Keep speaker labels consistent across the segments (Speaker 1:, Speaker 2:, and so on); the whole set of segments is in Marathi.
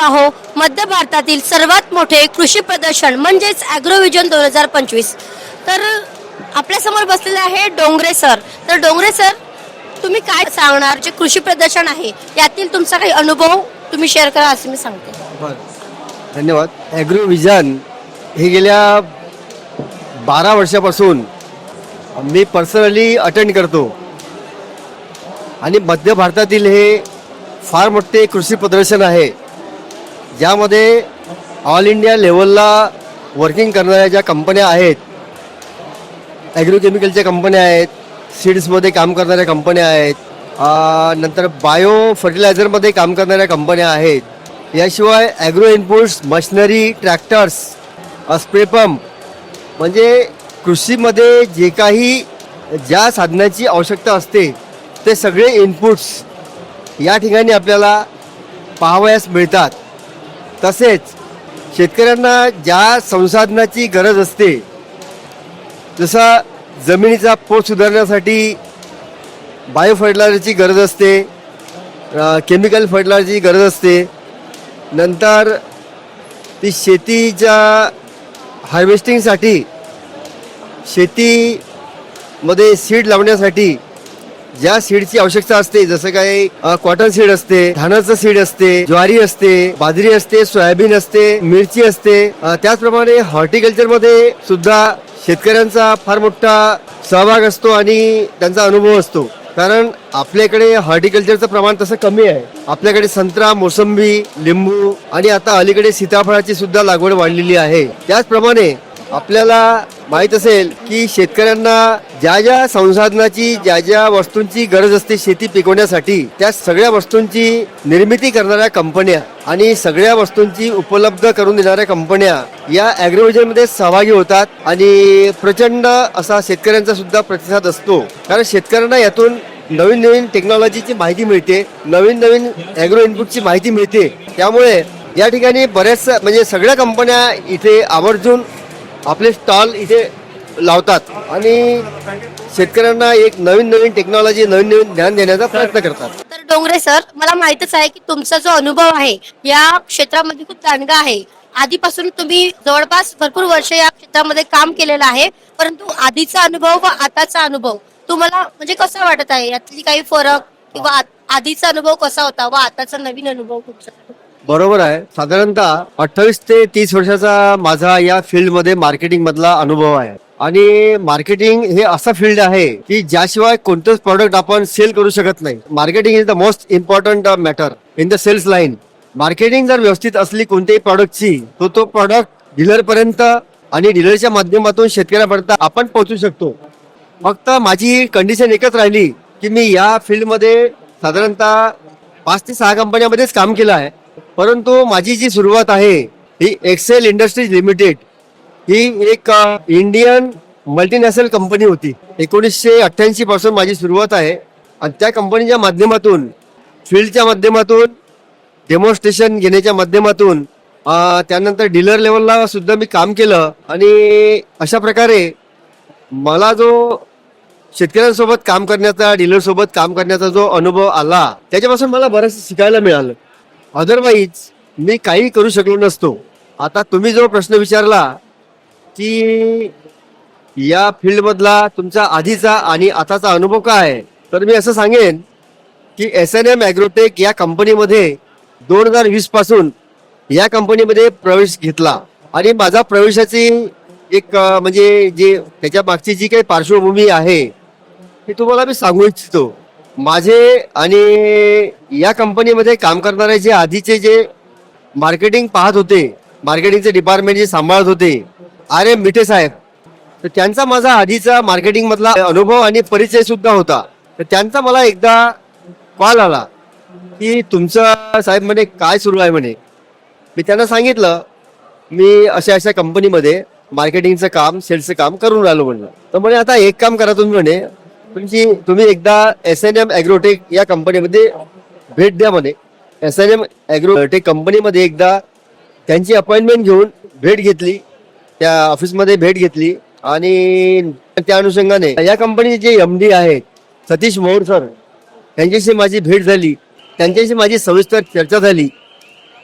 Speaker 1: आहो. मध्य भारतातील सर्वात मोठे कृषी प्रदर्शन म्हणजेच ॲग्रोव्हिजन दोन हजार पंचवीस. तर आपल्यासमोर बसलेले आहे डोंगरे सर. तर डोंगरे सर तुम्ही काय सांगणार जे कृषी प्रदर्शन आहे? यातील तुमचा काही अनुभव तुम्ही शेअर करा असं मी सांगते.
Speaker 2: बरं. धन्यवाद. ॲग्रोव्हिजन हे गेल्या बारा वर्षापासून मी पर्सनली अटेंड करतो. आणि मध्य भारतातील हे फार मोठे कृषी प्रदर्शन आहे. ज्यामध्ये ऑल इंडिया लेवलला वर्किंग करणाऱ्या ज्या कंपन्या आहेत ॲग्रोकेमिकलच्या कंपन्या आहेत सीड्समध्ये काम करणाऱ्या कंपन्या आहेत नंतर बायो फर्टिलायझरमध्ये काम करणाऱ्या कंपन्या आहेत याशिवाय agro inputs machinery tractors spray pump म्हणजे कृषीमध्ये जे काही ज्या साधनाची आवश्यकता असते ते सगळे इनपुट्स या ठिकाणी आपल्याला पाहावयास मिळतात. तसेच शेतकऱ्यांना ज्या संसाधनाची गरज असते जसा जमिनीचा पोत सुधारण्यासाठी बायो फर्टिलायझरची गरज असते केमिकल फर्टिलायझरची गरज असते. नंतर ती शेतीच्या हार्वेस्टिंगसाठी शेतीमध्ये सीड लावण्यासाठी ज्या सीडची आवश्यकता असते जसं काही कॉटन सीड असते धानाचं सीड असते ज्वारी असते बाजरी असते सोयाबीन असते मिरची असते त्याचप्रमाणे हॉर्टिकल्चरमध्ये सुद्धा शेतकऱ्यांचा फार मोठा सहभाग असतो आणि त्यांचा अनुभव असतो. कारण आपल्याकडे हॉर्टिकल्चरचं प्रमाण तसं कमी आहे. आपल्याकडे संत्रा मोसंबी लिंबू आणि आता अलीकडे सीताफळाची सुद्धा लागवड वाढलेली आहे. त्याचप्रमाणे आपल्याला माहीत असेल की शेतकऱ्यांना ज्या ज्या संसाधनाची ज्या ज्या वस्तूंची गरज असते शेती पिकवण्यासाठी त्या सगळ्या वस्तूंची निर्मिती करणाऱ्या कंपन्या आणि सगळ्या वस्तूंची उपलब्ध करून देणाऱ्या कंपन्या या मध्ये सहभागी होतात आणि प्रचंड असा शेतकऱ्यांचा सुद्धा प्रतिसाद असतो. कारण शेतकऱ्यांना यातून नवीन नवीन टेक्नॉलॉजीची माहिती मिळते नवीन नवीन ॲग्रो इनपुटची माहिती मिळते. त्यामुळे या ठिकाणी बऱ्याच म्हणजे सगळ्या कंपन्या इथे आवर्जून आपले स्टॉल इथे लावतात आणि शेतकऱ्यांना एक नवीन नवीन टेक्नॉलॉजी नवीन नवीन ज्ञान देण्याचा प्रयत्न करतात.
Speaker 1: तर डोंगरे सर मला माहितच आहे की तुमचा जो अनुभव आहे या क्षेत्रामध्ये खूप दांडगा आहे. आधीपासून तुम्ही जवळपास भरपूर वर्ष या क्षेत्रामध्ये काम केलेलं आहे परंतु आधीचा अनुभव व आताचा अनुभव तुम्हाला म्हणजे कसा वाटत आहे? यातली काही फरक किंवा आधीचा अनुभव कसा होता व आताचा नवीन अनुभव तुमचा
Speaker 2: बरोबर आहे. साधारणतः अठ्ठावीस ते तीस वर्षाचा माझा या फील्डमध्ये मार्केटिंग मधला अनुभव आहे. आणि मार्केटिंग हे असं फील्ड आहे की ज्याशिवाय कोणतंच प्रॉडक्ट आपण सेल करू शकत नाही. Marketing is the most important matter in the sales line marketing जर व्यवस्थित असली कोणत्याही प्रॉडक्टची तो तो प्रॉडक्ट डीलरपर्यंत आणि डीलरच्या माध्यमातून शेतकऱ्यापर्यंत आपण पोहोचू शकतो. फक्त माझी कंडिशन एकच राहिली की मी या फील्डमध्ये साधारणतः पाच ते सहा कंपन्यामध्येच काम केलं आहे. परंतु माझी जी सुरुवात आहे ही एक्सेल इंडस्ट्रीज लिमिटेड ही एक इंडियन मल्टीनॅशनल कंपनी होती. एकोणीसशे अठ्ठ्याऐंशी पासून माझी सुरुवात आहे. आणि त्या कंपनीच्या माध्यमातून फील्डच्या माध्यमातून डेमॉन्स्ट्रेशन घेण्याच्या माध्यमातून त्यानंतर डीलर लेवलला सुद्धा मी काम केलं. आणि अशा प्रकारे मला जो शेतकऱ्यांसोबत काम करण्याचा डीलरसोबत काम करण्याचा जो अनुभव आला त्याच्यापासून मला बरंच शिकायला मिळालं. अदरवाईज मी काही करू शकलो नसतो. आता तुम्ही जो प्रश्न विचारला की या फील्डमधला तुमचा आधीचा आणि आताचा अनुभव काय आहे? तर मी असं सांगेन की एस एन एम ॲग्रोटेक या कंपनीमध्ये दोन हजार वीसपासून या कंपनीमध्ये प्रवेश घेतला. आणि माझा प्रवेशाची एक म्हणजे जे त्याच्या मागची जी काही पार्श्वभूमी आहे ती तुम्हाला मी सांगू इच्छितो. माझे आणि या कंपनीमध्ये काम करणारे जे आधीचे जे मार्केटिंग पाहत होते मार्केटिंगचे डिपार्टमेंट जे सांभाळत होते आर एम मिठे साहेब तर त्यांचा माझा आधीचा मार्केटिंगमधला अनुभव आणि परिचय सुद्धा होता. तर त्यांचा मला एकदा कॉल आला की तुमचं साहेब म्हणे काय सुरू आहे म्हणे? मी त्यांना सांगितलं मी अशा अशा कंपनीमध्ये मार्केटिंगचं काम सेल्सचं काम करून राहिलो म्हणलं. तर म्हणे आता एक काम करा तुम्ही म्हणे तुमची तुम्ही एकदा एस एन एम ॲग्रोटेक या कंपनीमध्ये भेट द्या म्हणे. एस एन एम ॲग्रोटेक कंपनीमध्ये एकदा त्यांची अपॉइंटमेंट घेऊन भेट घेतली त्या ऑफिसमध्ये भेट घेतली आणि त्या अनुषंगाने या कंपनीचे जे एम डी आहेत सतीश मोहोळ सर त्यांच्याशी माझी भेट झाली त्यांच्याशी माझी सविस्तर चर्चा झाली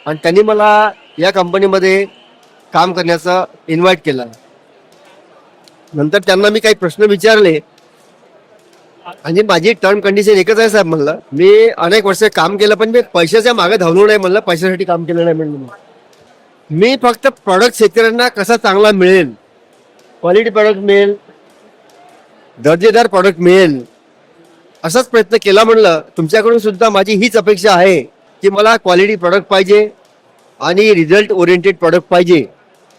Speaker 2: आणि त्यांनी मला या कंपनीमध्ये काम करण्याचा इन्व्हाइट केलं. नंतर त्यांना मी काही प्रश्न विचारले आणि माझी टर्म कंडिशन एकच आहे साहेब म्हणलं मी अनेक वर्ष काम केलं पण मी पैशाच्या मागे धावलो नाही म्हणलं पैशासाठी काम केलं नाही म्हणलं मी. फक्त प्रॉडक्ट शेतकऱ्यांना कसा चांगला मिळेल क्वालिटी प्रॉडक्ट मिळेल दर्जेदार प्रॉडक्ट मिळेल असाच प्रयत्न केला म्हणलं तुमच्याकडून सुद्धा माझी हीच अपेक्षा आहे की मला क्वालिटी प्रॉडक्ट पाहिजे आणि रिझल्ट ओरिएंटेड प्रॉडक्ट पाहिजे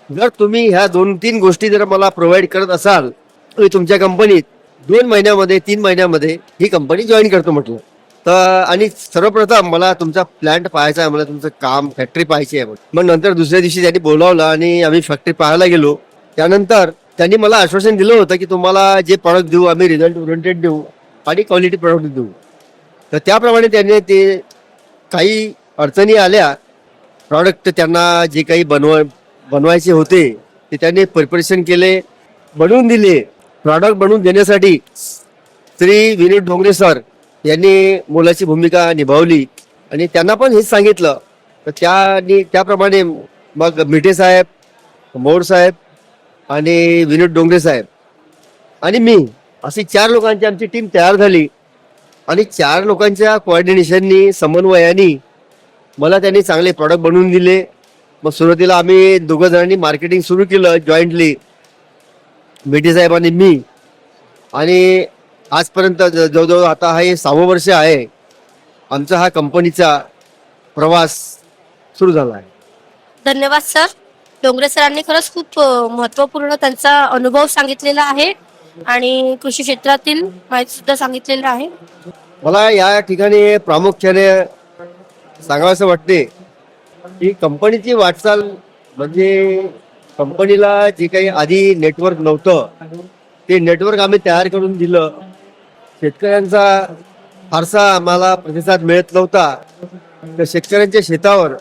Speaker 2: जर तुम्ही ह्या दोन तीन गोष्टी जर मला प्रोव्हाइड करत असाल तुमच्या कंपनीत दोन महिन्यामध्ये तीन महिन्यामध्ये ही कंपनी जॉईन करतो म्हटलं. तर आणि सर्वप्रथम मला तुमचा प्लॅन्ट पाहायचा आहे मला तुमचं काम फॅक्टरी पाहायची आहे मग नंतर दुसऱ्या दिवशी त्यांनी बोलावलं आणि आम्ही फॅक्टरी पाहायला गेलो. त्यानंतर त्यांनी मला आश्वासन दिलं होतं की तुम्हाला जे प्रॉडक्ट देऊ आम्ही रिझल्ट ओरिएंटेड देऊ आणि क्वालिटी प्रॉडक्ट देऊ. तर त्याप्रमाणे त्यांनी ते काही अडचणी आल्या. प्रॉडक्ट त्यांना जे काही बनव बनवायचे होते ते त्यांनी प्रिपरेशन केले बनवून दिले. प्रॉडक्ट बनवून देण्यासाठी श्री विनीत ढोंगरे सर यांनी मोलाची भूमिका निभावली. आणि त्यांना पण हेच सांगितलं. तर त्यांनी त्याप्रमाणे मग मिठे साहेब मोर साहेब आणि विनोद डोंगरे साहेब आणि मी अशी चार लोकांची आमची टीम तयार झाली. आणि चार लोकांच्या कोऑर्डिनेशननी समन्वयाने मला त्यांनी चांगले प्रॉडक्ट बनवून दिले. मग सुरुवातीला आम्ही दोघं जणांनी मार्केटिंग सुरू केलं जॉईंटली मिठी साहेब आणि मी. आणि आजपर्यंत ज- जवळजवळ आता हे सहावं वर्ष आहे. आमचा हा कंपनीचा प्रवास सुरू झाला आहे.
Speaker 1: धन्यवाद सर. डोंगरे सरांनी खरंच खूप महत्त्वपूर्ण त्यांचा अनुभव सांगितलेला आहे आणि कृषी क्षेत्रातील माहिती सुद्धा सांगितलेलं आहे.
Speaker 2: मला या ठिकाणी प्रामुख्याने सांगावंसं वाटते की कंपनीची वाटचाल म्हणजे कंपनीला जे काही आधी नेटवर्क नव्हतं ते नेटवर्क आम्ही तयार करून दिलं. शेतकऱ्यांचा फारसा आम्हाला प्रतिसाद मिळत नव्हता. तर शेतकऱ्यांच्या शेतावर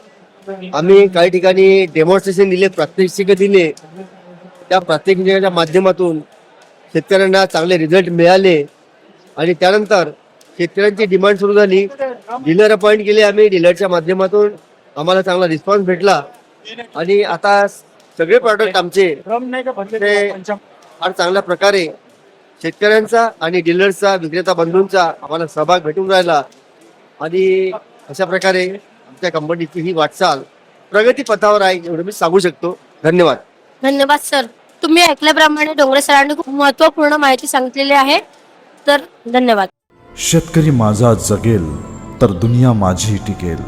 Speaker 2: आम्ही काही ठिकाणी डेमॉन्स्ट्रेशन दिले प्रात्यक्षिक दिले त्या प्रात्यक्षिकाच्या माध्यमातून शेतकऱ्यांना चांगले रिझल्ट मिळाले. आणि त्यानंतर शेतकऱ्यांची डिमांड सुरू झाली. डीलर अपॉइंट केले आम्ही. डीलरच्या माध्यमातून आम्हाला चांगला रिस्पॉन्स भेटला. आणि आता सगळे प्रॉडक्ट आमचे. ते फार चांगल्या प्रकारे शेतकऱ्यांचा आणि डीलरचा विक्रेता बंधूंचा आम्हाला सहभाग भेटून राहिला. आणि अशा प्रकारे आमच्या कंपनीची ही वाटचाल प्रगती पथावर आहे एवढं मी सांगू शकतो. धन्यवाद.
Speaker 1: धन्यवाद सर तुम्ही ऐकल्याप्रमाणे डोंगरे सरांनी खूप महत्त्वपूर्ण माहिती सांगितलेली आहे. तर धन्यवाद.
Speaker 3: शेतकरी माझा जगेल तर दुनिया माझी टिकेल.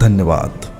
Speaker 3: धन्यवाद.